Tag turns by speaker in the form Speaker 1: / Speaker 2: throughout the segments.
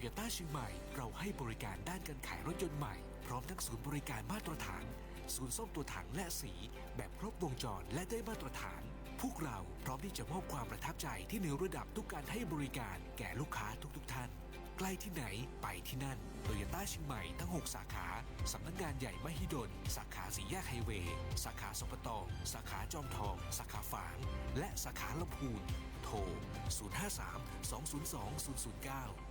Speaker 1: โยต้าเชียงใหม่ เราให้บริการด้านการขายรถยนต์ใหม่ พร้อมทั้งศูนย์บริการมาตรฐาน ศูนย์ซ่อมตัวถังและสี แบบครบวงจรและได้มาตรฐาน พวกเราพร้อมที่จะมอบความประทับใจที่เหนือระดับทุกการให้บริการแก่ลูกค้าทุกๆท่าน ใกล้ที่ไหนไปที่นั่นโตโยต้าเชียงใหม่ทั้ง 6 สาขา สำนักงานใหญ่มหิดล สาขาสีแยกไฮเวย์ สาขาสปตอง สาขาจอมทอง สาขาฝาง และสาขาลำพูน โทร 053 202 009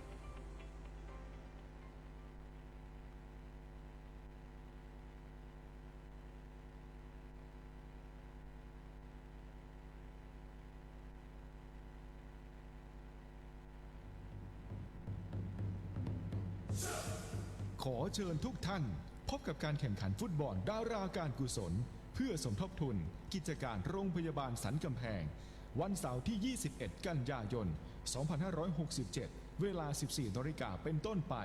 Speaker 2: ขอเชิญทุกท่าน พบกับการแข่งขันฟุตบอลดาราการกุศล เพื่อสมทบทุน กิจการโรงพยาบาลสันกำแพง วันเสาร์ที่ 21 กันยายน 2567 เวลา 14นาฬิกาเป็นต้นไป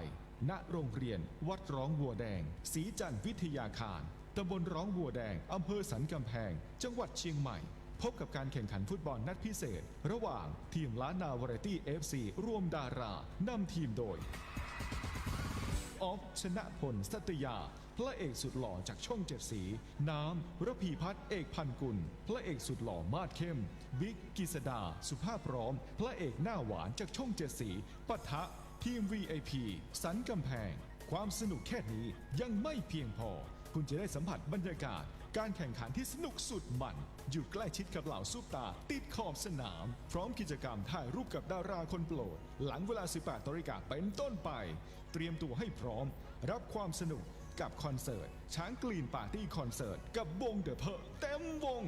Speaker 2: ณโรงเรียน วัดร้องวัวแดงศรีจันทร์วิทยาคารตำบลร้องวัวแดงอำเภอสันกำแพง จังหวัดเชียงใหม่ พบกับการแข่งขันฟุตบอลนัดพิเศษ ระหว่างทีมล้านนาวาไรตี้ FC ร่วมดารานำทีมโดย ออฟ ชนะพล สัตยา พระเอกสุดหล่อจากช่องเจ็ดสี น้ำระพีพัฒน์เอกพันกุล พระเอกสุดหล่อมาดเข้ม บิ๊กกิสดา สุภาพพร้อม พระเอกหน้าหวานจากช่องเจ็ดสีปะทะ ทีม VIP สันกำแพง ความสนุกแค่นี้ยังไม่เพียงพอ คุณจะได้สัมผัสบรรยากาศ การแข่งขันที่สนุกสุดมัน อยู่ใกล้ชิดกับเหล่าซุปตา ติดขอบสนาม พร้อมกิจกรรมถ่ายรูปกับดาราคนโปรด หลังเวลา 18นาฬิกาเป็นต้นไป เตรียมตัวให้พร้อม รับความสนุกกับคอนเสิร์ต ช้างกลีนปาร์ตี้คอนเสิร์ต กับวงเดอะเพอเต็มวง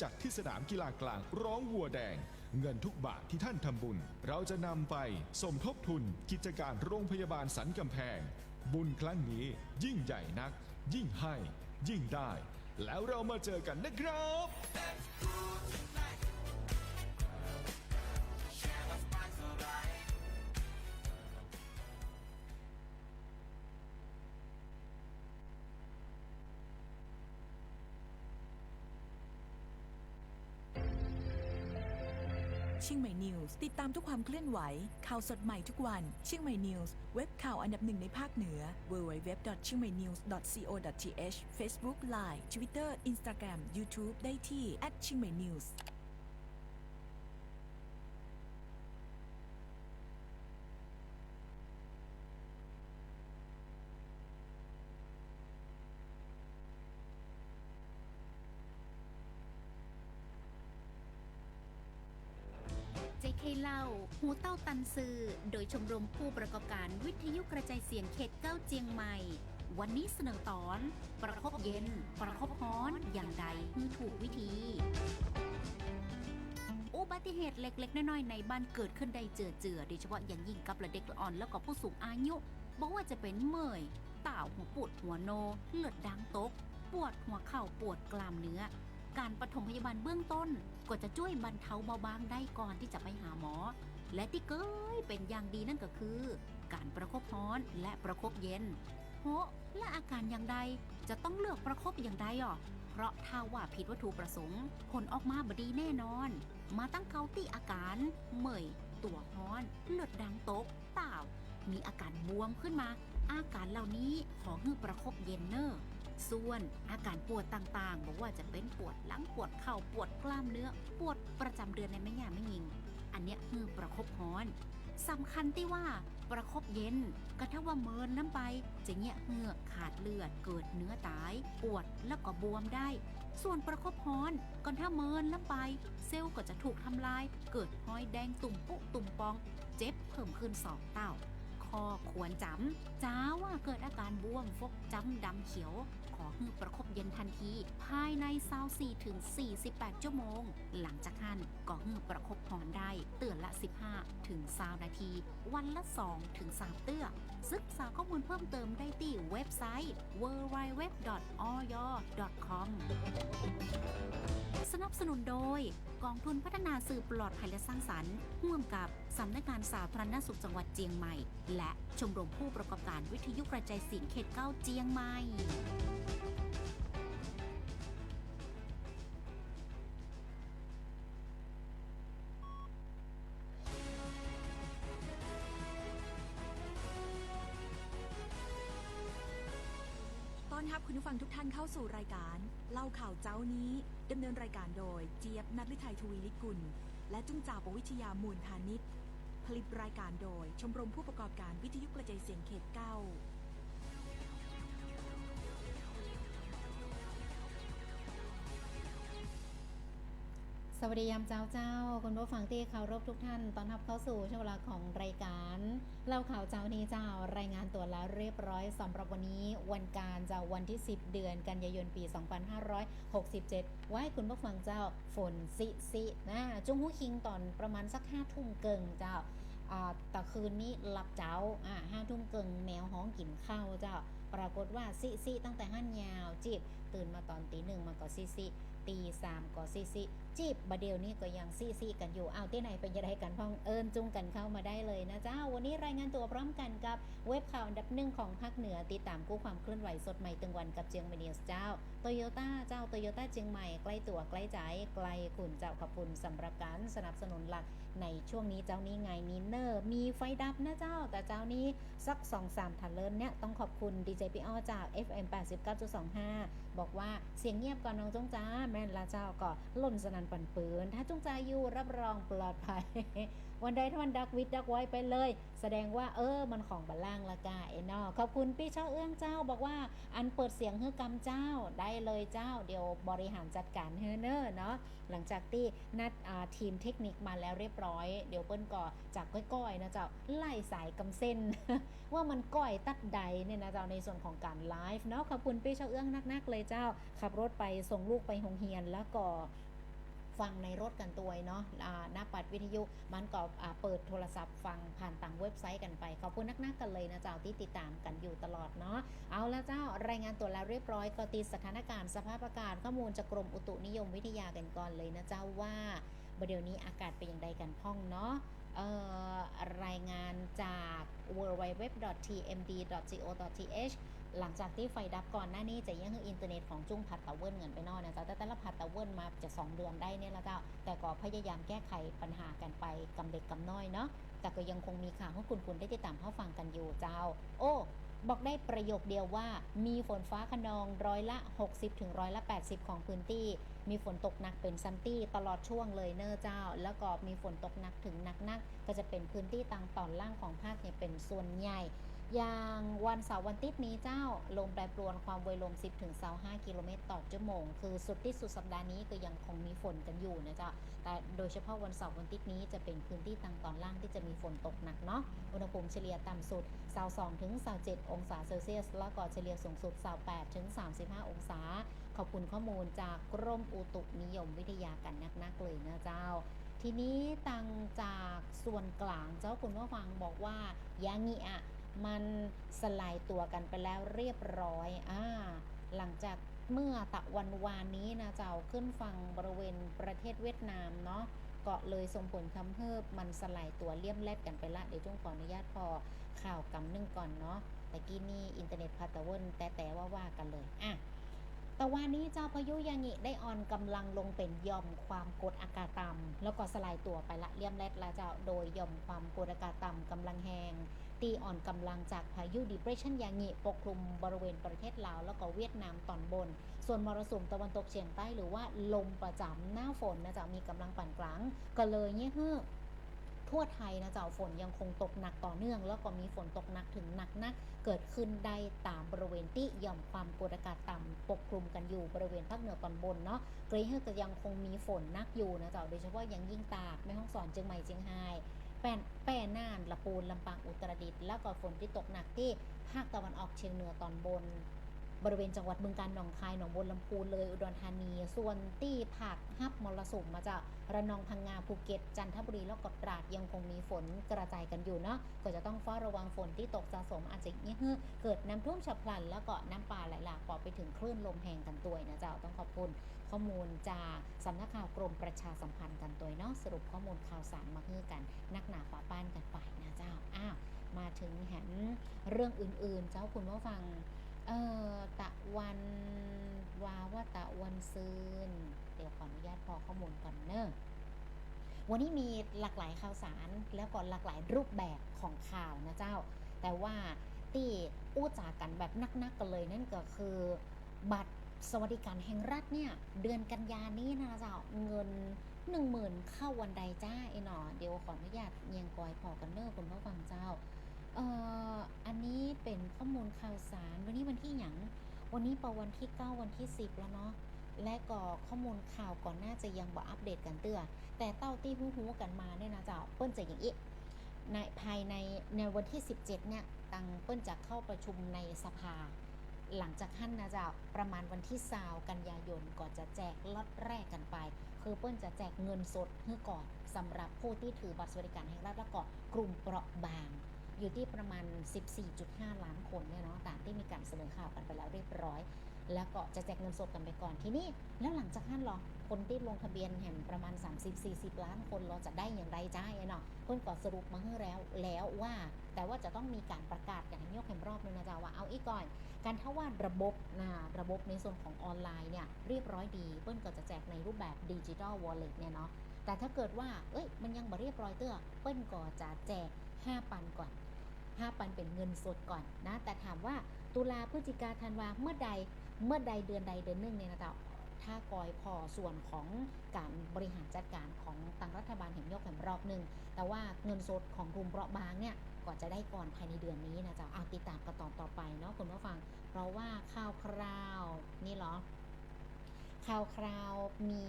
Speaker 2: จัดที่สนามกีฬากลางร้องวัวแดง เงินทุกบาทที่ท่านทำบุญ เราจะนำไปสมทบทุน กิจการโรงพยาบาลสันกำแพง บุญครั้งนี้ยิ่งใหญ่นัก ยิ่งให้ ยิ่งได้ แล้วเรามาเจอกันนะครับ
Speaker 3: ชียงใหม่นิวส์ติดตามทุกความเคลื่อนไหว ข่าวสดใหม่ทุกวัน เชียงใหม่นิวส์เว็บข่าวอันดับหนึ่งในภาคเหนือ www.chiangmainews.co.th Facebook Line Twitter Instagram YouTube ได้ที่ c h i n g m a i
Speaker 4: n e w s หูเต้าตันซือ โดยชมรมผู้ประกอบการวิทยุกระจายเสียงเขตเก้าเจียงใหม่ วันนี้เสนอตอน ประคบเย็น ประคบฮ้อนอย่างใดถูกวิธี อุบัติเหตุเล็ก ๆ น้อยๆในบ้านเกิดขึ้นได้เจือเจือๆโดยเฉพาะอย่างยิ่งกับเด็กอ่อนแล้วก็ผู้สูงอายุบอกว่าจะเป็นเมื่อยต่าวหัวปวดหัวโน เลือดดังตก ปวดหัวเข่าปวดกล้ามเนื้อ การปฐมพยาบาลเบื้องต้น ก็จะช่วยบรรเทาเบาบางได้ก่อนที่จะไปหาหมอ และที่เกยเป็นอย่างดีนั่นก็คือ การประคบร้อนและประคบเย็นโหและอาการอย่างใดจะต้องเลือกประคบอย่างใดอะเพราะถ้าว่าผิดวัตถุประสงค์ผลออกมาบดีแน่นอน มาตั้งเกาที่อาการเมื่อยตัวร้อนเลือดดังตกต่าวมีอาการบวมขึ้นมา อาการเหล่านี้ขอให้ประคบเย็นเนอร์ส่วนอาการปวดต่างๆ บอกว่าจะเป็นปวดหลังปวดเข่าปวดกล้ามเนื้อ ปวดประจำเดือนในแม่ย่าไม่ยิง อันเนี้ยคือประคบฮ้อนสำคัญที่ว่าประคบเย็นก็ถ้าว่าเมินน้ำไป จะเงี้ยเหงือกขาดเลือดเกิดเนื้อตายปวดแล้วก็บวมได้ ส่วนประคบฮ้อนก็ถ้าเมินน้ำไป เซลล์ก็จะถูกทำลาย เกิดห้อยแดงตุ่มปุตุ่มปอง เจ็บเพิ่มขึ้นสองเต้าข้อควรจำจ้าว่าเกิดอาการบวมฟกจ้ำดำเขียว ขอให้ประคบเย็นทันที ภายใน24ถึง 48 ชั่วโมง หลังจากนั้นก็ให้ประคบหอนได้เตือนละ 15 ถึง20นาที วันละ 2 ถึง 3 เตื้อศึกษาข้อมูลเพิ่มเติมได้ที่เว็บไซต์ www.oyo.com สนับสนุนโดย กองทุนพัฒนาสื่อปลอดภัยและสร้างสรรค์ร่วมกับ สำนักงานสาธารณสุขจังหวัดเจียงใหม่ และชมรมผู้ประกอบการวิทยุกระจายเสียงเขตเก้าเจียงใหม่้
Speaker 5: อน
Speaker 3: รับคุณผู้ฟังทุกท่านเข้าสู่รายการ เล่าข่าวเจ้านี้ดำเนินรายการโดยเจี๊ยบนัทลิทัยทวีลิกุล และจุ้งจ่าปวิชยามูลธานิช ลิตรายการโดย ชมรมผู้ประกอบการวิทยุกระจายเสียงเขตเก้า
Speaker 4: สวัสดียามเจ้าเจ้าคุณผู้ฟังที่เคารพทุกท่านตอนรับเข้าสู่ช่วงเวลาของรายการเล่าข่าวเจ้านี้เจ้ารายงานตัวแล้วเรียบร้อยสำหรับวันนี้วันการจะวันที่ 10 เดือนกันยายนปี 2567 ไว้คุณผู้ฟังเจ้าฝนสิสินะจุงหูคิงตอนประมาณสักห้าทุ่มเกิงเจ้า อ่าแต่คืนนี้หลับเจ้าอ่าห้าทุ่มเกิงแมวห้องกินข้าวเจ้า ปรากฏว่าซิซิตั้งแต่ห้านยาวจีบ ตื่นมาตอนตีหนึ่งมาก็ซิซิตีสามก็ซิซิจีบบะเดียวนี้ก็ยังซิซิกันอยู่เอาที่ไหนเป็นยังไงกันพ้องเอิญจุงกันเข้ามาได้เลยนะเจ้า วันนี้รายงานตัวพร้อมกันกับเว็บข่าวอันดับหนึ่งของภาคเหนือติดตามกู้ความเคลื่อนไหวสดใหม่ตึงวันกับเจียงมินิวส์เจ้าโตโยต้าเจ้าโตโยต้าเชียงใหม่ใกล้ตัวใกล้ใจไกลขุนเจ้าขอบคุณสำหรับการสนับสนุนหลักในช่วงนี้เจ้านี้ไงนีเนอร์มีไฟดับนะเจ้า แต่เจ้านี้สัก2อสามทันเลินเนี่ยต้องขอบคุณดีเจพีออจาก FM 89.25 บอกว่าเสียงเงียบก่อนน้องจงจ้าแม่นละเจ้าก็ล่นสนันปันปืน ถ้าจงจ้าอยู่รับรองปลอดภัย วันใดถ้ามันดักวิดดักไว้ไปเลย แสดงว่าเออมันของบัลล่างละกาเอนอขอบคุณพี่เช่าเอื้องเจ้าบอกว่าอันเปิดเสียงเฮือกำเจ้าได้เลยเจ้า เดี๋ยวบริหารจัดการเฮเนอร์เนาะหลังจากที่นัดทีมเทคนิคมาแล้วเรียบร้อย เดี๋ยวเปิ้ลก็จากก้อยๆนะเจ้าไล่สายกำเส้น ว่ามันก้อยตัดใดเนี่ยนะเจ้าในส่วนของการไลฟ์เนาะขอบคุณพี่เช่าเอื้องนักๆเลยเจ้าขับรถไปส่งลูกไปโรงเรียนแล้วก็ ฟังในรถกันตัวเนาะหน้าปัดวิทยุมันก็เปิดโทรศัพท์ฟังผ่านต่างเว็บไซต์กันไป ขอบคุณนักๆกันเลยนะเจ้าที่ติดตามกันอยู่ตลอดเนาะเอาละเจ้ารายงานตัวแล้วเรียบร้อยก็ตีสถานการณ์สภาพอากาศข้อมูลจากกรมอุตุนิยมวิทยากันก่อนเลยนะเจ้าว่าเดี๋ยวนี้อากาศเป็นอย่างไรกันพ่องเนาะรายงานจาก www.tmd.go.th หลังจากที่ไฟดับก่อนหน้านี้จะยังออินเทอร์เน็ตของจุ้งพัดตะเวินเงินไปนอกนะจ้าแต่แต่ละพัดตะเวินมาจะ 2 เดือนได้เนี่ยละเจ้า แต่ก็พยายามแก้ไขปัญหากันไปกำเด็กกำน้อยเนาะแต่ก็ยังคงมีข่าวให้คุณคุณได้ติดตามเข้าฟังกันอยู่เจ้า โอ้บอกได้ประโยคเดียวว่ามีฝนฟ้าขนองร้อยละ 60ถึงร้อยละ 80 ของพื้นที่ มีฝนตกหนักเป็นซัมตี้ตลอดช่วงเลยเนอร์เจ้า แล้วก็มีฝนตกหนักถึงหนักนักก็จะเป็นพื้นที่ทางตอนล่างของภาคเนี่ยเป็นส่วนใหญ่ อย่างวันเสาร์วันอาทิตย์นี้เจ้าลมแปรปรวนความไวลม 10ถึง25กิโลเมตรต่อชั่วโมง คือสุดที่สุดสัปดาห์นี้ก็ยังคงมีฝนกันอยู่นะเจ้าแต่โดยเฉพาะวันเสาร์วันอาทิตย์นี้จะเป็นพื้นที่ทางตอนล่างที่จะมีฝนตกหนักเนาะอุณหภูมิเฉลี่ยต่ำสุด22ถึง27องศาเซลเซียส แล้วก็เฉลี่ยสูงสุด28ถึง35 องศา ขอบคุณข้อมูลจากกรมอุตุนิยมวิทยากันนักๆเลยนะเจ้าทีนี้ตังจากส่วนกลางเจ้าคุณผู้ฟังบอกว่ายางิอะ มันสลายตัวกันไปแล้วเรียบร้อยอ่าหลังจากเมื่อตะวันวานนี้นะเจ้าขึ้นฝั่งบริเวณประเทศเวียดนามเนาะเก็เลยส่งผลทำให้มันสลายตัวเลี่ยมแลดกันไปละเดี๋ยวจงขออนุญาตพอข่าวกำนึ่งก่อนเนาะแต่กี้นี่อินเทอร์เน็ตพาตะเวนแต่แต่ว่าว่ากันเลยอะแต่วันนี้เจ้าพายุยางิได้อ่อนกำลังลงเป็นย่อมความกดอากาศต่ำแล้วก็สลายตัวไปละเลี่ยมแลดละเจ้าโดยย่อมความกดอากาศต่ำกำลังแหง ตีอ่อนกำลังจากพายุ depression ยางิปกคลุมบริเวณประเทศลาว แล้วก็เวียดนามตอนบน ส่วนมรสุมตะวันตกเฉียงใต้หรือว่าลมประจำหน้าฝนนะจ๊ะมีกำลังปานกลาง ก็เลยเนี่ยฮือทั่วไทยนะจ๊ะฝนยังคงตกหนักต่อเนื่อง แล้วก็มีฝนตกหนักถึงหนักนัก เกิดขึ้นได้ตามบริเวณที่ย่อมความกดอากาศต่ำปกคลุมกันอยู่บริเวณภาคเหนือตอนบนเนาะเกรเฮอร์ก็ยังคงมีฝนนักอยู่นะจ๊ะโดยเฉพาะยังยิ่งตากแม่ฮ่องสอนเชียงใหม่เชียงราย แป้นแป้น่านละปูนลำปางอุตรดิตถ์แล้วก็ฝนที่ตกหนักที่ภาคตะวันออกเฉียงเหนือตอนบน บริเวณจังหวัดบึงกาฬหนองคายหนองบัวลำพูเลยอุดรธานี ส่วนที่ภาคฮับมรสุมมาจากระนองพังงาภูเก็ต จันทบุรีแล้วก็ตราดยังคงมีฝนกระจายกันอยู่เนาะก็จะต้องเฝ้าระวังฝนที่ตกสะสมอาจจะเนี่ยฮือเกิดน้ำท่วมฉับพลัน แล้วก็น้ำป่าไหลหลากปอไปถึงคลื่นลมแหงกันตัวยนะเจ้าต้องขอบคุณ ข้อมูลจากสำนักข่าวกรมประชาสัมพันธ์กันตัวเนาะสรุปข้อมูลข่าวสารมาให้กัน นักหนาฝาป้านกันไปนะเจ้าอ้าวมาถึงแหนเรื่องอื่นๆ เจ้าคุณผู้ฟังเอ่อตะวันวาว่าตะวันซืนเดี๋ยวขออนุญาตพอข้อมูลก่อนเนอะวันนี้มีหลากหลายข่าวสารแล้วก็หลากหลายรูปแบบของข่าวนะเจ้า แต่ว่าที่อู้จากันแบบนักๆกันเลยนั่นก็คือ บัตร สวัสดิการแห่งรัฐเนี่ย เดือนกันยานี้นะเจ้าเงินหนึ่งหมื่นเข้าวันใดจ้าไอ้หนอเดี๋ยวขออนุญาตเยียงกอยพอกันเนอร์คุณผู้ฟังเจ้าเอ่ออันนี้เป็นข้อมูลข่าวสาร วันนี้วันที่หยังวันนี้ประวันที่ 9 วันที่ 10 แล้วเนาะและก็ข้อมูลข่าวก่อนหน้าจะยังบ่อัปเดตกันเตื้อแต่เต้าที่หูๆกันมาเนี่ยนะเจ้าเปิ้นจะอย่างนี้ในภายในในวันที่ 17 เนี่ยตังเปิ้นจะเข้าประชุมในสภา หลังจากขั้นนะเจ้าประมาณวันที่สาวกันยายนก่อนจะแจกล็อตแรกกันไป คือเปิ้นจะแจกเงินสดเพื่อก่อนสำหรับผู้ที่ถือบัตรสวัสดิการแห่งรัฐและก็กลุ่มเปราะบาง อยู่ที่ประมาณ 14.5 ล้านคนเนี่ยเนาะตามที่มีการเสนอข่าวกันไปแล้วเรียบร้อย แล้วก็จะแจกเงินสดกันไปก่อนทีนี้แล้วหลังจากนั้นหรอคนที่ลงทะเบียนแห่งประมาณ 30-40 ล้านคนเราจะได้อย่างไรจ้าไอ้เนาะเพิ่นก็สรุปมาให้แล้วแล้วว่า แต่ว่าจะต้องมีการประกาศอย่างยกแห่งรอบนึงนะจ๊ะว่าเอาอีกก่อน การทว่าระบบนะระบบในส่วนของออนไลน์เนี่ยเรียบร้อยดีเปิ้ลก็จะแจกในรูปแบบดิจิ t a ลวอลเล็ตเนี่ยเนาะแต่ถ้าเกิดว่าเอ้ยมันยังบ่เรียบร้อยเตื้อเปิ้ลก็จะแจก 5 ปันก่อน 5 ปันเป็นเงินสดก่อนนะแต่ถามว่าตุลาพฤศจิกาธันวาเมื่อใด เมื่อใดเดือนใดเดือนหนึ่งเนี่ยนะจ๊ะถ้ากอยพอส่วนของการบริหารจัดการของทางรัฐบาลแห่งยกแห่งรอบหนึ่งแต่ว่าเงินสดของกลุ่มเปราะบางเนี่ยก็จะได้ก่อนภายในเดือนนี้นะจ๊ะเอาติดตามกันต่อต่อไปเนาะคุณผู้ฟัง เพราะว่าข่าวคราวนี่เหรอข่าวคราวมี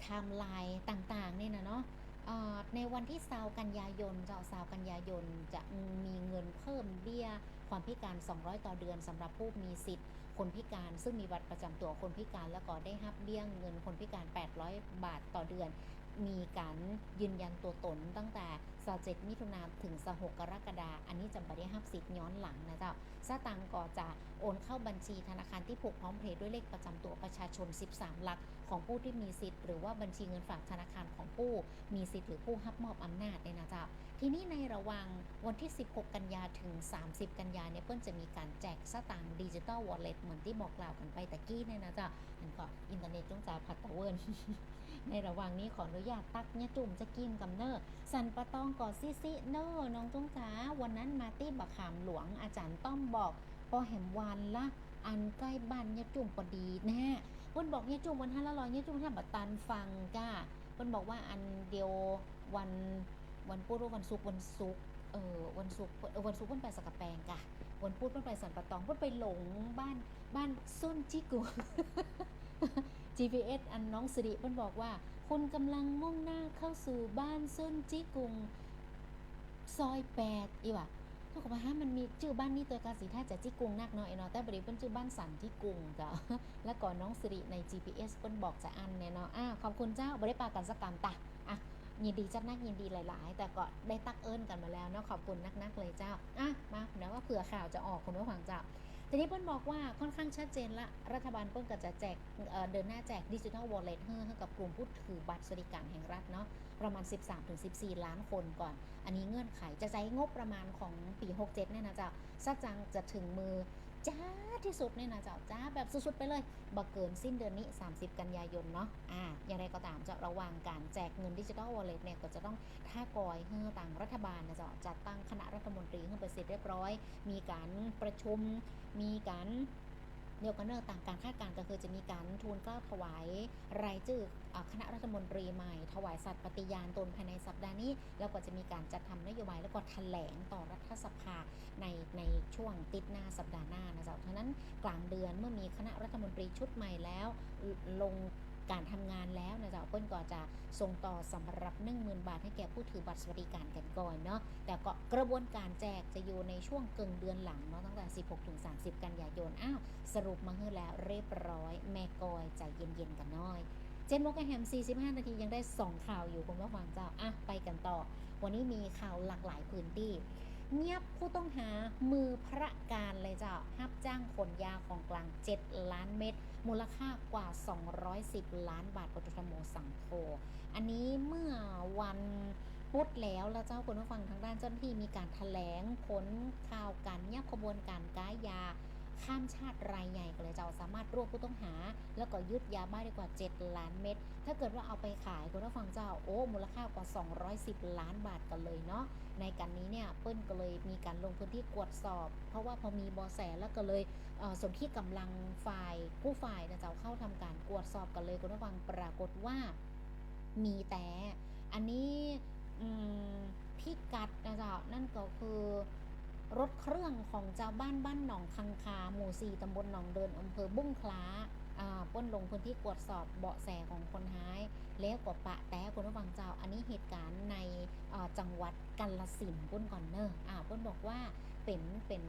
Speaker 4: ไทม์ไลน์ต่างๆเนี่ยนะเนาะ ในวันที่สาวกันยายนจะสาวกันยายนจะมีเงินเพิ่มเบี้ย ความพิการ 200 ต่อเดือนสำหรับผู้มีสิทธิ์คนพิการ ซึ่งมีบัตรประจำตัวคนพิการแล้วก็ได้รับเบี้ยเงินคนพิการ 800 บาทต่อเดือน มีการยืนยันตัวตนตั้งแต่27มิถุนาถึง26กรกฎาคมอันนี้จะไม่ได้รับสิทธิ์ย้อนหลังนะเจ้าสตังก็จะโอนเข้าบัญชีธนาคารที่ผูกพร้อมเพย์ด้วยเลขประจำตัวประชาชน 13 หลัก ของผู้ที่มีสิทธิ์ หรือว่าบัญชีเงินฝากธนาคารของผู้มีสิทธิ์หรือผู้รับมอบอำนาจเนี่ยนะเจ้าทีนี้ในระหว่างวันที่ 16 กันยาถึง 30 กันยาเนี่ยเปิ้ลจะมีการแจกสตางค์ดิจิตอลวอลเล็ตเหมือนที่บอกกล่าวกันไปตะกี้เนี่ยนะจ๊ะนั่นก็อินเทอร์เน็ตจงจ่ายผัดตะเวิร์น ในระหว่างนี้ขออนุญาตตักเนี่ยจุ่มจะกินกับเนอร์สันปะตองก่อซิซิเนอร์น้องจงจ๋าวันนั้นมาตี้บักขามหลวงอาจารย์ต้อมบอกพอแหมวันละอันใกล้บ้านเนี่ยจุ่มพอดีแน่เปิ้นบอกเนี่ยจุ่มวันห้าละร้อยเนี่ยจุ่มแค่บัตตันฟังก้าเปิ้นบอกว่าอันเดียววันวันพุธวันศุกร์วันศุกร์เออวันศุกร์วันศุกร์เพิ่นไปสกกะแปงกะวันพุธเพิ่นไปสันปะตองเพิ่นไปหลงบ้านบ้านส้นจิกุ GPS อันน้องสิริเพิ่นบอกว่า คุณกำลังมุ่งหน้าเข้าสู่บ้านส้นจิกุง ซอยแปดอีว่ะทุกคนฮะมันมีชื่อบ้านนี่ตัวกาสีท่าจะจิกุงนักเนาะไอ้เนาะแต่บริเพิ่นชื่อบ้านสันจิกุงจ้ะแล้วก่อนน้องสิริใน GPS เพิ่นบอกจะอันเนี่ยเนาะอ้าวขอบคุณเจ้าบ่ได้ปากันสกกรรมตะอะยินดีจัดนักยินดีหลาย ๆ แต่ก็ได้ตักเอิญกันมาแล้วเนาะขอบคุณนักๆเลยเจ้าอะมาเดี๋ยวว่าเผื่อข่าวจะออกคุณผู้ฟังเจ้า ทีนี้เพื่อนบอกว่าค่อนข้างชัดเจนละ รัฐบาลเพิ่งก็จะแจกเดินหน้าแจกดิจิทัลวอลเล็ตให้กับกลุ่มผู้ถือบัตรสวัสดิการแห่งรัฐเนาะประมาณ 13-14 ล้านคนก่อน อันนี้เงื่อนไขจะใช้งบประมาณของปี 67เนี่ยนะจ้าสัจังจะถึงมือ จ้าที่สุดเนี่ยนะเจ้าจ้าแบบสุดๆไปเลยบเกินสิ้นเดือนนี้ 30 กันยายนเนาะอ่าอย่างไรก็ตามจะระวังการแจกเงินดิจิทัลวอลเล็ตเนี่ยก็จะต้องท่ากอยเฮือต่างรัฐบาลนะเจ้าจัดตั้งคณะรัฐมนตรีให้เป็นเสร็จเรียบร้อย มีการประชุมมีการ เดียวกันเนอร์ต่างการคาดการณ์ก็คือจะมีการทูลเกล้าถวายรายชื่ออ่าคณะรัฐมนตรีใหม่ ถวายสัตย์ปฏิญาณตนภายในสัปดาห์นี้ แล้วก็จะมีการจัดทำนโยบายแล้วก็แถลงต่อรัฐสภาในในช่วงติดหน้าสัปดาห์หน้านะจ๊ะเพราะนั้นกลางเดือนเมื่อมีคณะรัฐมนตรีชุดใหม่แล้วลง การทำงานแล้วนะเจ้าเปิ้ลก็จะส่งต่อสำหรับ10,000บาทให้แก่ผู้ถือบัตรสวัสดิการกันก่อนเนาะแต่ก็กระบวนการแจกจะอยู่ในช่วงเกึ่งเดือนหลังเนาะตั้งแต่ 16ถึง30 กันยายนอ้าวสรุปมาให้แล้วเรียบร้อย แม่กอยใจเย็นๆกันน้อยเจนโมกแฮม 45 นาทียังได้ 2 ข่าวอยู่คุณผู้ฟังเจ้า อะ ไปกันต่อ วันนี้มีข่าวหลากหลายพื้นที่ เงียบผู้ต้องหามือพระการเลยเจ้าฮับจ้างขนยาของกลาง 7 ล้านเม็ด มูลค่ากว่า 210 ล้านบาทปตุธโมสังโฆอันนี้เมื่อวันพุธแล้วแล้วเจ้าคุณผู้ฟังทางด้านเจ้าหน้าที่มีการถแถลงผลข่าวการยับขบวนการก้ายยา ข้ามชาติรายใหญ่ก็เลยเจ้าสามารถรวบผู้ต้องหา แล้วก็ยึดยาบ้าได้กว่า 7 ล้านเม็ดถ้าเกิดว่าเอาไปขายคุณผู้ฟังเจ้าโอ้มูลค่ากว่า 210 ล้านบาทกันเลยเนาะในการนี้เนี่ยเปิ้ลก็เลยมีการลงพื้นที่ตรวจสอบ เพราะว่าพอมีเบอแสแล้วก็เลยเอ่อส่วนที่กำลังฝ่ายผู้ฝ่ายนะเจ้าเข้าทำการตรวจสอบกันเลยคุณผู้ฟังปรากฏว่ามีแต่อันนี้พิกัดนะเจ้านั่นก็คือ รถเครื่องของเจ้าบ้านบ้านหนองคังคาหมู่สี่ตำบลหนองเดินอำเภอบุ้งคล้าอ่าป้นลงพื้นที่ตรวจสอบเบาะแสของคนหาย แล้วก็ปะแต้คุณผู้ฟังเจ้า อันนี้เหตุการณ์ในจังหวัดกาลสินป้นก่อนเนอะอ่าป้นบอกว่าเป็นเป็น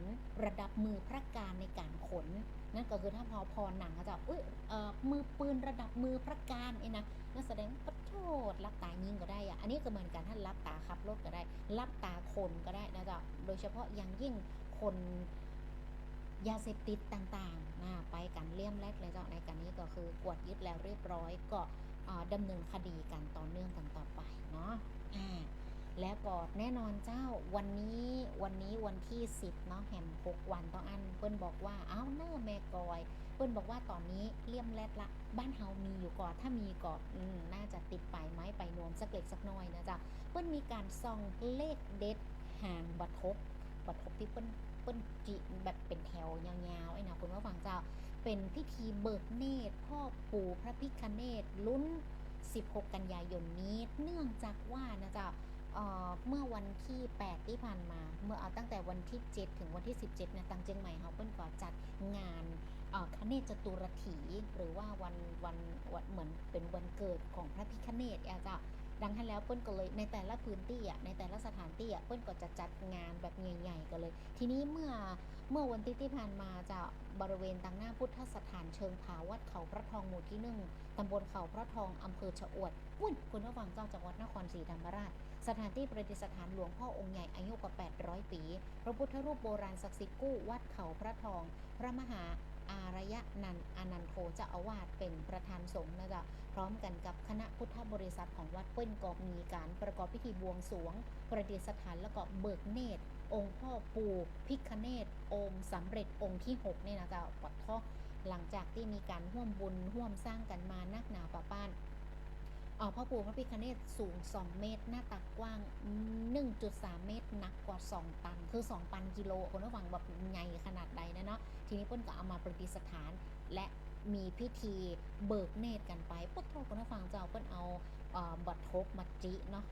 Speaker 4: ระดับมือพระการในการขน นั่นก็คือถ้าพอพอหนังก็จะอุ้ยเอ่อมือปืนระดับมือพระการไอ้นะนั่นแสดงปะโทษรับตายิงก็ได้อะอันนี้ก็เหมือนกันท่านรับตาขับรถก็ได้ รับตาคนก็ได้นะจ๊ะโดยเฉพาะอย่างยิ่งคนยาเสพติดต่างๆนะไปกันเลี่ยมแรกเลยเจ้าในการนี้ก็คือกวดยึดแล้วเรียบร้อยก็ดำเนินคดีกันต่อเนื่องกันต่อไปเนาะ แล้วก็แน่นอนเจ้าวันนี้วันนี้วันที่ 10เนาะแหม6วันต้องอันเปิ้นบอกว่าเอ้าเนอแม่กอยเปิ้นบอกว่าตอนนี้เลี่ยมแรดละ บ้านเฮามีอยู่ก่อนถ้ามีก่อนอืมน่าจะติดไปไม้ไปนวมสักเล็กสักน้อยนะจ๊ะเปิ้นมีการส่องเลขเด็ดห่างบัตทบบัตทบที่เปิ้นเปิ้นจิแบบเป็นแถวยาวๆไอ้นะคุณว่าฟังเจ้าเป็นพิธีเบิกเนตรพ่อปู่พระพิคเนตลุ้น 16 กันยายนนี้ เนื่องจากว่านะจ๊ะเอ่อ เมื่อวันที่ 8 ที่ผ่านมา เมื่อเอาตั้งแต่วันที่ 7 ถึงวันที่ 17เนี่ยตังเจียงใหม่เฮาเปิ้นก็จัดงานคเนจตุรถี หรือว่าวันวันวันเหมือนเป็นวันเกิดของพระพิคเนศอาจจะดังนั้นแล้วเปิ้ลก็เลยในแต่ละพื้นที่อะในแต่ละสถานที่อะเปิ้ลก็จะจัดงานแบบใหญ่ๆกันเลย ทีนี้เมื่อเมื่อวันที่ที่ผ่านมาจะบริเวณตังหน้าพุทธสถานเชิงผาวัดเขาพระทองหมู่ที่หนึ่งตำบลเขาพระทองอำเภอชะอวดอุ้ยคุณผู้ฟังเจ้าจังหวัดนครศรีธรรมราช สถานที่ประดิษฐานหลวงพ่อองค์ใหญ่อายุกว่า 800 ปี พระพุทธรูปโบราณศักดิ์สิทธิ์กู้วัดเขาพระทอง พระมหาอารยะนันอนันโทเจ้าอาวาสเป็นประธานสงฆ์นะจ๊ะพร้อมกันกับคณะพุทธบริษัทของวัดเปิ้ลก็มีการประกอบพิธีบวงสรวง ประดิษฐานแล้วก็เบิกเนตร องค์พ่อปู่พิคเนตองค์สำเร็จองค์ที่6เนี่ยนะจ๊ะปัดท่อหลังจากที่มีการร่วมบุญร่วมสร้างกันมานักหนาป่าป้าน พ่อปู่พระพิคเนตสูง 2 เมตร หน้าตักกว้าง 1.3 เมตรหนักกว่า 2 ตัน คือ 2 ตันกิโลคนระหว่างแบบใหญ่ขนาดใดนะเนาะทีนี้เปิ้นก็เอามาประดิษฐาน และมีพิธีเบิกเนตรกันไปปุ๊บโทษคนฟังเจ้าเปิ้นเอาบัตรทบมาจิเนาะ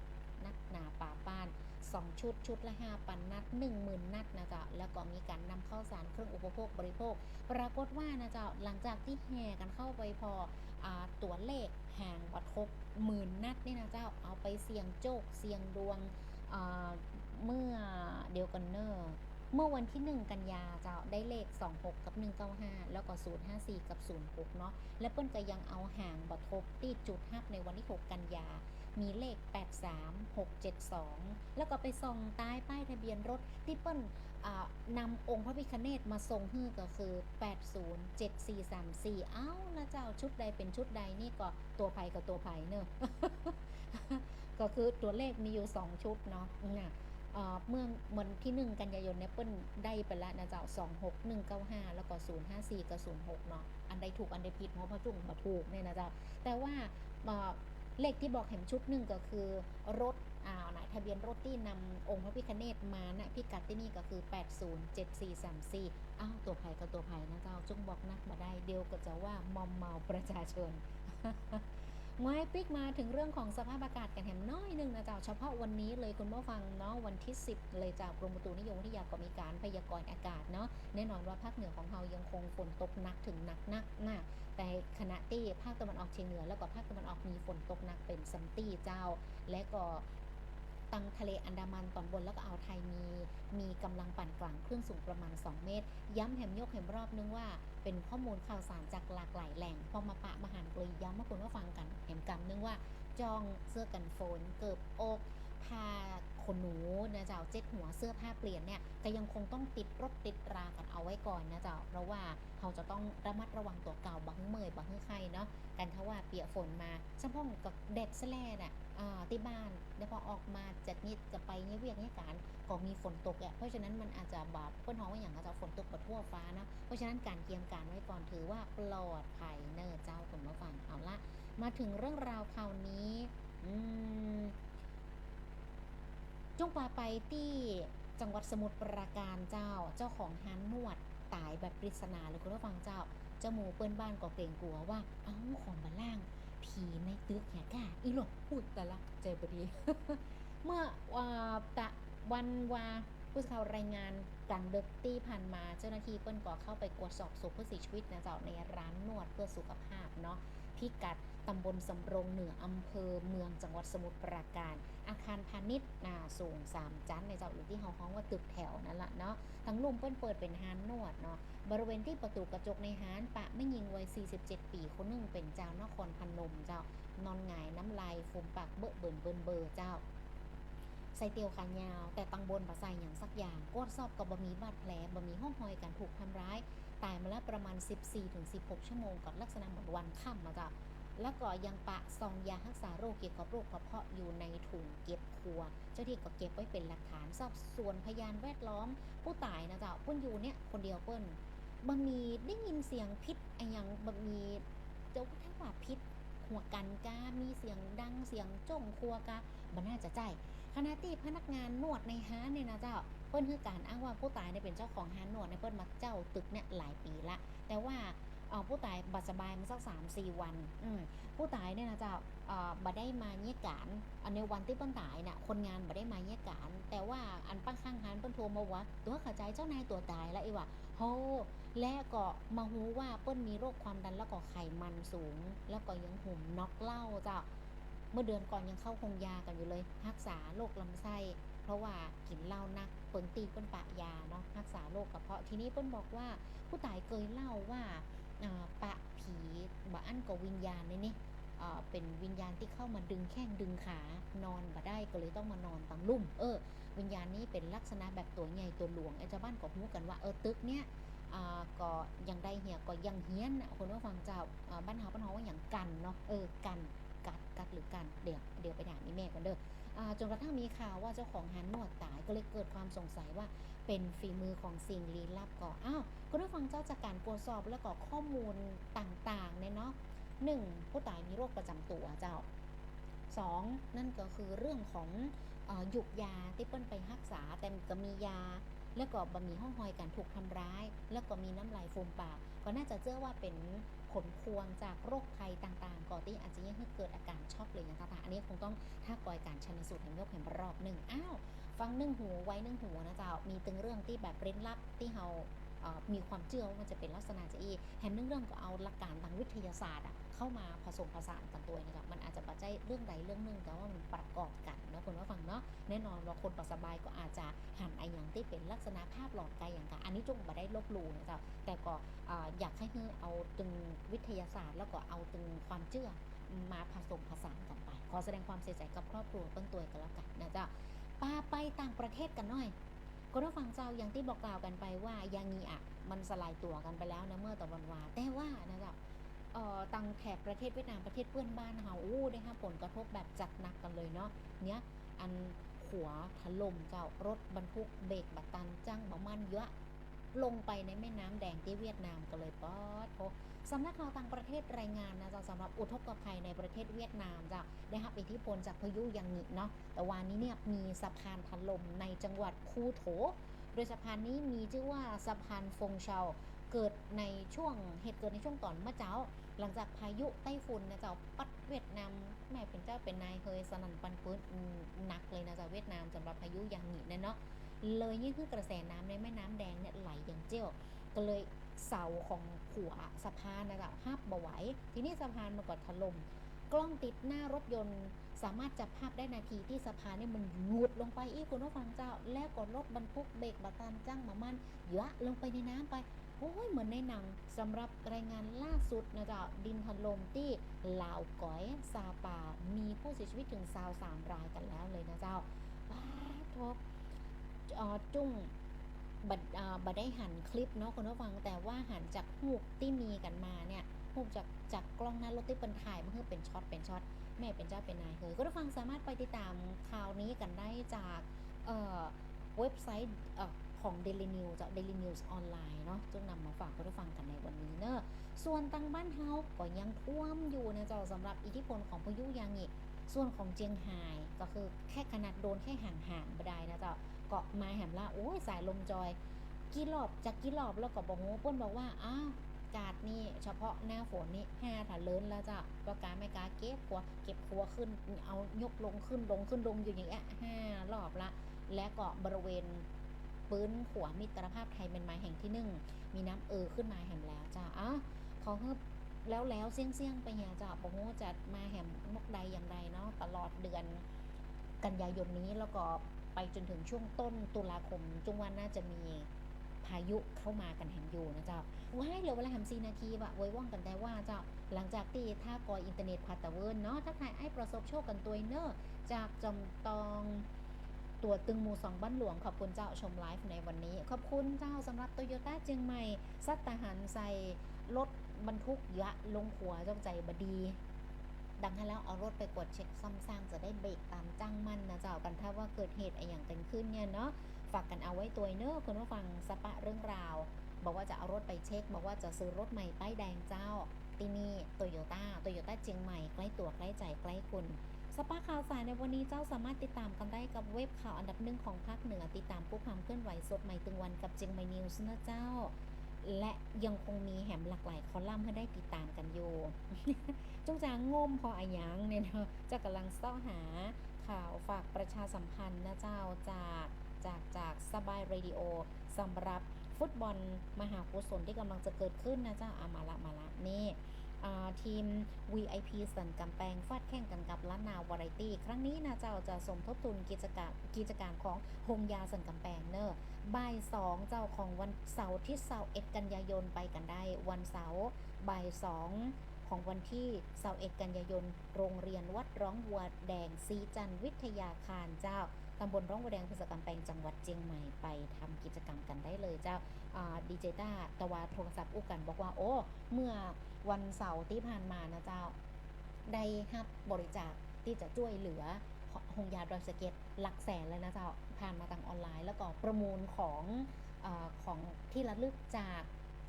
Speaker 4: นักหนาป่าป้าน 2 ชุดชุดละ 5 ปันนัด 10,000 นัดนะจ๊ะแล้วก็มีการนำเข้าวสารเครื่องอุปโภคบริโภค ปรากฏว่านะจ๊ะหลังจากที่แห่กันเข้าไปพออตัวเลขห่างบัตรครบหมื่นนัดนี่นะเจ้าเอาไปเสี่ยงโจกเสี่ยงดวงเมื่อเดียวกันเนอร์เมื่อวันที่ 1 กันยาเจ้าได้เลข 26 กับ 195 แล้วก็ 054 กับ 06 เนาะ และเปิ้นก็ยังเอาห่างบัตรครบที่จุดฮับในวันที่ 6 กันยา มีเลข 83672 แล้วก็ไปส่องใต้ป้ายทะเบียนรถที่เปิ้ลนำองค์พระพิคเนตมาทรงฮื้อก็คือ 807434 เอ้าล้วเจ้าชุดใดเป็นชุดใดนี่ก็ตัวภัยกับตัวภัยเนอะก็คือตัวเลขมีอยู่ 2 ชุดเนาะน่ะเอ่อเมื่อวันที่ 1 กันยายนเนี่ยเปิ้ลได้ไปแล้วนะเจ้า26195 แล้วก็ 054กับ06 เนาะอันใดถูกอันใดผิดเพราะพระจุ่งมาถูกเนี่ยนะเจ้าแต่ว่า เลขที่บอกเห็นชุดหนึ่งก็คือรถอ่านะทะเบียนรถที่นำองค์พระพิคเนตมานะพิกัดที่นี่ก็คือ 807434 อ้าวตัวภัยกับตัวภัยนะเจ้าจงบอกนักมาได้เดียวก็จะว่ามอมเมาประชาชน ไม้ปิกมาถึงเรื่องของสภาพอากาศกันแถมน้อยหนึงนะเจ้าเฉพาะวันนี้เลยคุณผู้ฟังเนาะวันที่ 10 เลยจากกรมอุตุนิยมวิทยาก็มีการพยากรณ์อากาศเนาะแน่นอนว่าภาคเหนือของเรายังคงฝนตกหนักถึงหนักนักนะแต่ขณะที่ภาคตะวันออกเฉียงเหนือแล้วก็ภาคตะวันออกมีฝนตกหนักเป็นซัมตี้เจ้า และก็ ตังทะเลอันดามันตอนบนแล้วก็อ่าวไทยมี มีกำลังปานกลางคลื่นสูงประมาณ 2 เมตร ย้ำแหมยกแหมรอบนึงว่า เป็นข้อมูลข่าวสารจากหลากหลายแหล่ง พอมาปะมาหันกลยย้ำมาคุณว่าฟังกันแหมกำนึงว่าจองเสื้อกันฝนเกิบอกผ้าขนหนูนะเจ้าเจ็ดหัวเสื้อผ้าเปลี่ยนเนี่ยก็ยังคงต้องติดรถติดรากันเอาไว้ก่อนนะเจ้าเพราะว่าเขาจะต้องระมัดระวังตัวเก่าบังเมยบังใครเนาะกันเขาว่าเปียกฝนมาสะพ่องกับเด็ดแสลน่ะอ่า ที่บ้านเดี๋ยวพอออกมาจัดนิดจะไปเงี้ยวิวียกเนี่ยการก็มีฝนตกอะเพราะฉะนั้นมันอาจจะแบบเพื่อนฮ้องว่าอย่างอาจจะฝนตกบทั่วฟ้านะเพราะฉะนั้นการเตรียมการไว้ก่อนถือว่าปลอดภัยเนอเจ้าคุณผู้ฟังเอาละมาถึงเรื่องราวคราวนี้อืมจงปาไปที่จังหวัดสมุทรปราการเจ้าเจ้าของฮันนวดตายแบบปริศนาเลยคุณผู้ฟังเจ้าเจ้าหมูเปิ้นบ้านก็เกรงกลัวว่า เอ้าของบัลล่าง ผีในตึกแหกก้าอีหลอกพูดแต่ละใจบดี เมื่อวาตะวันวาผู้สื่อข่าวรายงานกลางดึกที่ผ่านมาเจ้าหน้าที่เปิ้นก่อเข้าไปตรวจสอบศพผู้เสียชีวิตนะเจ้าในร้านนวดเพื่อสุขภาพเนาะพิกัด ตำบลสำโรงเหนืออำเภอเมืองจังหวัดสมุทรปราการ อาคารพาณิชย์นาสูงสามชั้นในเจ้าอยู่ที่เฮาฮ้องว่าตึกแถวนั่นแหละเนาะทั้งลุมเปิ้นเปิดเป็นฮานนวดเนาะบริเวณที่ประตูกระจกในฮานปะไม่ยิงวัย 47 ปีคนหนึงเป็นเจ้านครพนมเจ้านอนหงายน้ำลายฟูมปากเบอะเบิ่นเบิ่นเบอเจ้าใส่เตียวขายาว แต่ตังบนบะใส่อย่างสักอย่างกดสอบกับบะมีบาดแผลบะมีห้องหอยการถูกทำร้าย ตายมาแล้วประมาณ 14-16 ชั่วโมงกับลักษณะเหมือนวันค่ำมาจ้ะ แล้วก็ยังปะซองยารักษาโรคเกี่ยวกับโรคกระเพาะอยู่ในถุงเก็บครัว เจ้าที่ก็เก็บไว้เป็นหลักฐานสอบส่วนพยานแวดล้อม ผู้ตายนะเจ้าเปิ้นอยู่เนี่ยคนเดียวเปิ้นบะมีได้ยินเสียงพิษไอ้ยังบะมีเจ้าถ้าว่าพิษหัวกันกามีเสียงดังเสียงจ้องครัวกามันน่าจะใจขณะที่พนักงานนวดในห้านเนี่ยนะเจ้าเปิ้นคือการอ้างว่าผู้ตายเนี่ยเป็นเจ้าของห้านนวดในเปิ้นมาเจ้าตึกเนี่ยหลายปีละ แต่ว่า เอ่อผู้ตายบัดสบายมาสักสามสี่วันผู้ตายเนี่ยนะจ้าเอ่อบ่ได้มาเยี่ยการอันในวันที่เปิ้นตายน่ะคนงานบ่ได้มาเยี่ยการ แต่ว่าอันป้าข้างห้านเปิ้นโทรมาว่าตัวขาใจเจ้านายตัวตายแล้วไอ้ว่าโหและก็มาฮู้ว่าเปิ้นมีโรคความดันแล้วก็ไขมันสูง แล้วก็ยังหุ่มน็อกเหล้าเจ้าเมื่อเดือนก่อนยังเข้าคงยากันอยู่เลยรักษาโรคลำไส้เพราะว่ากินเหล้านักเปิ้นตีเปิ้นปะยาเนาะรักษาโรคกระเพาะทีนี้เปิ้นบอกว่าผู้ตายเคยเล่าว่า ปะผีบ่อันกับวิญญาณนี่นี่เป็นวิญญาณที่เข้ามาดึงแข้งดึงขานอนบ่ได้ก็เลยต้องมานอนตังลุ่ม เออ วิญญาณนี้เป็นลักษณะแบบตัวใหญ่ตัวหลวงไอ้เจ้าบ้านก็ฮู้กันว่าเออตึกเนี้ยก็ยังได้เหียก็ยังเฮี้ยนคนว่าฟังเจ้าบ้านเฮาบ้านเฮาว่าอย่างกันเนาะเออกันกัดกัดหรือกันเดี๋ยวเดี๋ยวไปถามีแม่กันเด้อจนกระทั่งมีข่าวว่าเจ้าของฮันนวดตายก็เลยเกิดความสงสัยว่า เป็นฝีมือของสิ่งลี้ลับก่ออ้าวก็ได้ฟังเจ้าจากการตรวจสอบแล้วก็ข้อมูลต่างๆเนี่ยเนาะหนึ่งผู้ตายมีโรคประจำตัวเจ้าสองนั่นก็คือเรื่องของหยุกยาที่เปิ้นไปรักษาแต่ก็มียา แล้วก็บะมีห้องหอยการถูกทำร้าย แล้วก็มีน้ำลายฟูมปากก็น่าจะเชื่อว่าเป็นผลพวงจากโรคภัยต่างๆ ก่อที่อาจจะยังให้เกิดอาการช็อกเลยนะคะอันนี้คงต้องถ้าปล่อยการชันสูตรแห่งโรคแห่งรอบหนึ่งอ้าว ฟังนึ่งหูไว้นึ่งหูนะเจ้า มีตึงเรื่องที่แบบเร้นลับที่เรามีความเชื่อว่ามันจะเป็นลักษณะจะอีแถมนึ่งเรื่องก็เอาหลักการทางวิทยาศาสตร์อะเข้ามาผสมผสานกันตัวนะครับมันอาจจะปัจจัยเรื่องใดเรื่องหนึ่งแต่ว่ามันประกอบกันเนาะคุณว่าฟังเนาะแน่นอนว่าคนปสบายก็อาจจะหันไออย่างที่เป็นลักษณะภาพหลอดไกลอย่างกันอันนี้จงมาได้ลบลู่นะเจ้าแต่ก็อยากให้คือเอาตึงวิทยาศาสตร์ แล้วก็เอาตึงความเชื่อมาผสมผสานกันไป ขอแสดงความเสียใจกับครอบครัวต้นตัวกันแล้วกันนะเจ้า ปาไปต่างประเทศกันหน่อยก็ต้องฟังเจ้าอย่างที่บอกกล่าวกันไปว่ายางีอะมันสลายตัวกันไปแล้วนะเมื่อตะวันวาแต่ว่านะเจ้าเอ่อตังแถบประเทศเวียดนามประเทศเพื่อนบ้านเฮาอู้ได้รับผลกระทบแบบจัดหนักกันเลยเนาะเนี้ยอันขัวถล่มเจ้ารถบรรทุกเบรกบัตันจ้างบะมันเยอะลงไปในแม่น้ำแดงที่เวียดนามก็เลยป๊อดโสำนักข่าวต่างประเทศรายงานนะจ้าสำหรับอุทกภัยในประเทศเวียดนามจ้าได้รับอิทธิพลจากพายุยังงิเนาะแต่วันนี้เนี่ยมีสะพานถล่มในจังหวัดคูโถ โดยสะพานนี้มีชื่อว่าสะพานฟงเชาเกิดในช่วงเหตุเกิดในช่วงตอนเมื่อเจ้า หลังจากพายุไต้ฝุ่นนะเจ้าปัดเวียดนามแม่เป็นเจ้าเป็นนายเคยสนั่นปันปื้นหนักเลยนะเจ้าเวียดนามสำหรับพายุย่างนี้เนี่ยเนาะเลยนี่คือกระแสน้ำในแม่น้ำแดงเนี่ยไหลอย่างเจ้าก็เลย เสาของขัวสะพานนะจ้าห้าบไหวทีนี้สะพานมันก็ถล่มกล้องติดหน้ารถยนต์ สามารถจับภาพได้นาทีที่สะพานเนี่ยมันหยุดลงไปอีกคุณผู้ฟังเจ้า แล้วก็รถบรรทุกเบรกบัตตันจ้างมามันเยอะลงไปในน้ำไปโอ้ยเหมือนในหนังสำหรับรายงานล่าสุดนะจ้าดินถล่มที่ลาวก้อยซาปา มีผู้เสียชีวิตถึงซาวสามรายกันแล้วเลยนะเจ้าว้าทบจุ้ง บัดบัดได้หันคลิปเนาะคุณผู้ฟังแต่ว่าหันจากหูกที่มีกันมาเนี่ยหูกจากจากกล้องหน้ารถที่เป็นถ่ายมันคือเป็นช็อตเป็นช็อตแม่เป็นเจ้าเป็นนายเฮยคุณผู้ฟังสามารถไปติดตามข่าวนี้กันได้จากเอ่อเว็บไซต์อของ Daily News จาก Daily News ออนไลน์เนาะจึงนำมาฝากคุณผู้ฟังกันในวันนี้เนอะส่วนตังบ้านเฮาก็ยังท่วมอยู่นะเจ้าสำหรับอิทธิพลของพายุยางอีส่วนของเจียงไฮ้ก็คือแค่ขนาดโดนแค่ห่างๆไม่ได้นะเจ้า เกาะมาแหมละโอ้ยสายลมจอยกี่รอบจากกี่รอบแล้วก็บอกโอ้ป้นบอกว่าอ้าวกาดนี่เฉพาะหน้าฝนนี่ห้าถ้าเลินแล้วจ้ะก็การไม่กาเก็บหัวเก็บหัวขึ้นเอายกลงขึ้นลงขึ้นลงอยู่อย่างเงี้ยห้ารอบละ และก็บริเวณปืนขวามิตรภาพไทยเป็นไม้แห่งที่หนึ่งมีน้ำเออขึ้นมาแห่มแล้วจ้ะอ้าเขาเฮบแล้วแล้วเสี่ยงเสี่ยงไปเหียจ้ะบอกว่าจะมาแห่มกใดอย่างใดเนาะตลอดเดือนกันยายนนี้แล้วก็ ไปจนถึงช่วงต้นตุลาคมจุงวันน่าจะมีพายุเข้ามากันแห่งอยู่นะเจ้าว้ายเหลือเวลาทำซีนาทีวะไว้ว่องกันได้ว่าเจ้า หลังจากที่ท่ากอยอินเทอร์เน็ตพาตะเวิร์นเนาะทักทายไอ้ประสบโชคกันตัวเนอร์จากจำตองตัวตึงมูสองบ้านหลวงขอบคุณเจ้าชมไลฟ์ในวันนี้ ขอบคุณเจ้าสำหรับโตโยต้าเจียงใหม่ สัตตาหันใส่รถบรรทุกยะลงขัวเจ้าใจบดี ดังนั้นแล้วเอารถไปกดเช็คซ่อมสร้างจะได้เบรกตามจ้างมั่นนะเจ้ากันถ้าว่าเกิดเหตุอะไรอย่างกิดขึ้นเนี่ยเนาะฝากกันเอาไว้ตัวเนอะคุณผู้ฟังสปะเรื่องราว บอกว่าจะเอารถไปเช็ค บอกว่าจะซื้อรถใหม่ป้ายแดงเจ้าที่นี่โตโยต้าโตโยต้าเชียงใหม่ใกล้ตัวใกล้ใจใกล้คุณสปาข่าวสารในวันนี้เจ้าสามารถติดตามกันได้กับเว็บข่าวอันดับหนึ่งของภาคเหนือติดตามผู้ความเคลื่อนไหวสดใหม่ตึงวันกับเชียงใหม่นิวส์นะเจ้า และยังคงมีแหมหลากหลายคอลัมน์ให้ได้ติดตามกันอยู่จงจางงมพออายังเนี่ยเนาะจะกำลังเสาะหาข่าวฝากประชาสัมพันธ์นะเจ้าจากจากจากสบายเรดิโอสำหรับฟุตบอลมหากุศลที่กำลังจะเกิดขึ้นนะเจ้าอามาละมาละนี่ ทีม VIP สันกำแพงฟาดแข่งกันกับล้านนาวาไรตี้ ครั้งนี้นะเจ้าจะสมทบทุนกิจการกิจการของโฮงยาสันกำแพงเนอะบ่ายสองเจ้าของวันเสาร์ที่เสาร์เอ็ดกันยายนไปกันได้ วันเสาร์บ่ายสองของวันที่21กันยายน โรงเรียนวัดร้องวัวแดงซีจันวิทยาคารเจ้า ตำบลร้องวัวแดงอำเภอสกำแพงจังหวัดเชียงใหม่ไปทำกิจกรรมกันได้เลยเจ้า ดีเจต้าตะวาโทรศัพท์อุกันบอกว่าโอ้เมื่อวันเสาร์ที่ผ่านมานะเจ้า ได้รับบริจาคที่จะช่วยเหลือหงยาดอยสเก็ตหลักแสนเลยนะเจ้าผ่านมาทางออนไลน์ แล้วก็ประมูลของอของที่ระลึกจาก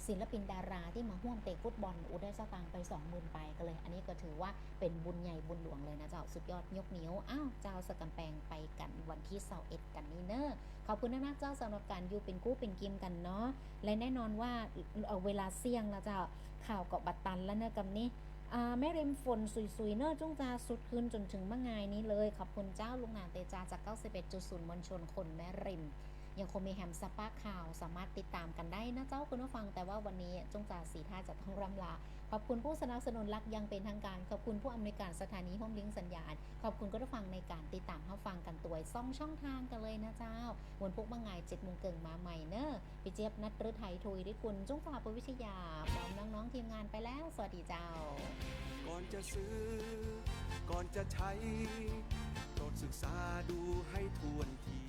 Speaker 4: ศิลปินดาราที่มาห่วมเตะฟุตบอลอุได้สตางค์ไป20,000ไปกันเลย อันนี้ก็ถือว่าเป็นบุญใหญ่บุญหลวงเลยนะเจ้าสุดยอดยกนิ้วอ้าวเจ้าสกำแปงไปกันวันที่เสาร์เอ็ดกันนี่เนอะขอบคุณนักๆเจ้าสำหรับการอยู่เป็นกู้เป็นกิมกันเนาะและแน่นอนว่าเวลาเสี่ยงนะเจ้าข่าวเกาะบัตตันแล้วเนอะกับนี้แม่เรมฝนสุยๆ เนอะจุ้งจาสุดคืนจนถึงเมื่อไงนี้เลย ขอบคุณเจ้าลุงนานเตจาจาก 91.0 มวลชนคนแม่ริม ยังคงมีแฮมสปาข่าวสามารถติดตามกันได้นะเจ้าคุณผู้ฟัง แต่ว่าวันนี้จงจ่าสีท่าจะต้องรำลา ขอบคุณผู้สนับสนุนรักยังเป็นทางการ ขอบคุณผู้อำนวยการสถานีห้องลิงสัญญาณ ขอบคุณคุณผู้ฟังในการติดตามรับฟังกันตัวซ่องช่องทางกันเลยนะเจ้าวันพุกเมื่องายเจ็ดโมงเกิงมาใหม่เนอะพี่เจี๊ยบนัทฤทัยทุยริกุลจุ้งจาปวิทยาพร้อมน้องๆทีมงานไปแล้ว สวัสดีเจ้า
Speaker 6: ก่อนจะซื้อ ก่อนจะใช้โปรดศึกษาดูให้ทวนที